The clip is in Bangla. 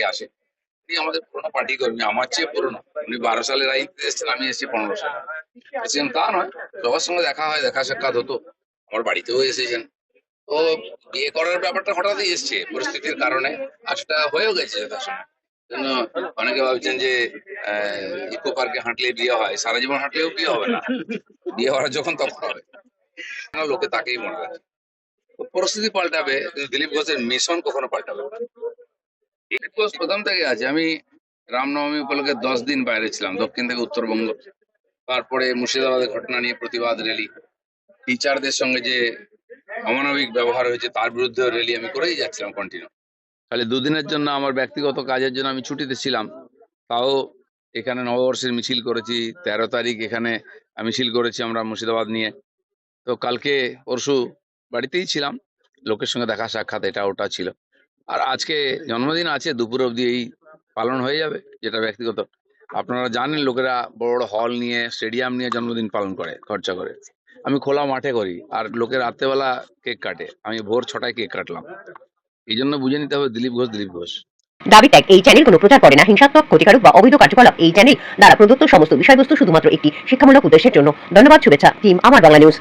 অনেকে আসে। উনি আমাদের পুরোনো পার্টি কর্মী, আমার চেয়ে পুরোনো। উনি বারো সালে রাজনীতিতে এসেছেন, আমি এসেছি পনেরো সালে। এসেছেন তা নয়, সবার সঙ্গে দেখা হয়, দেখা সাক্ষাৎ হতো। আমার বাড়িতেও এসেছেন। তো বিয়ে করার ব্যাপারটা হঠাৎই এসছে পরিস্থিতির কারণে। আর সেটা হয়েও গেছে যথাসময়। জন্য অনেকে ভাবছেন যে ইকো পার্কে হাঁটলে বিয়ে হয়, সারা জীবন হাঁটলেও বিয়ে হবে না। বিয়ে হওয়ার যখন তখন হবে। লোকে তাকেই মনে রাখে। পরিস্থিতি পাল্টাবে দিলীপ ঘোষের মিশন কখনো পাল্টাবে দিলীপ ঘোষ প্রথম থেকে আছে। আমি রামনবমী উপলক্ষে দশ দিন বাইরে ছিলাম, দক্ষিণ থেকে উত্তরবঙ্গ। তারপরে মুর্শিদাবাদের ঘটনা নিয়ে প্রতিবাদ র্যালি। টিচারদের সঙ্গে যে অমানবিক ব্যবহার হয়েছে, তার বিরুদ্ধে র্যালি আমি করেই যাচ্ছিলাম কন্টিনিউ খালি দুদিনের জন্য আমার ব্যক্তিগত কাজের জন্য আমি ছুটিতে ছিলাম। তাও এখানে নববর্ষের মিছিল করেছি, তেরো তারিখ এখানে মিছিল করেছি আমরা মুর্শিদাবাদ নিয়ে। তো কালকে পরশু বাড়িতেই ছিলাম, লোকের সঙ্গে দেখা সাক্ষাৎ, এটা ওটা ছিল। আর আজকে জন্মদিন আছে, দুপুর অবধি এই পালন হয়ে যাবে, যেটা ব্যক্তিগত। আপনারা জানেন লোকেরা বড় বড় হল নিয়ে স্টেডিয়াম নিয়ে জন্মদিন পালন করে, খরচা করে। আমি খোলা মাঠে করি, আর লোকের রাত্রেবেলা কেক কাটে। আমি ভোর ছটায় কেক কাটলাম। এই জন্য বুঝে নিতে হবে, দিলীপ ঘোষ দিলীপ ঘোষ। দাবি ত্যাগ এই চ্যানেল কোনো প্রচার করে না। হিংসাত্মক, ক্ষতিকারক বা অবৈধ কার্যকলাপ, এই চ্যানেল দ্বারা প্রদত্ত সমস্ত বিষয়বস্তু শুধুমাত্র একটি শিক্ষামূলক উদ্দেশ্যের জন্য। ধন্যবাদ, শুভেচ্ছা টিম আমার বাংলা নিউজ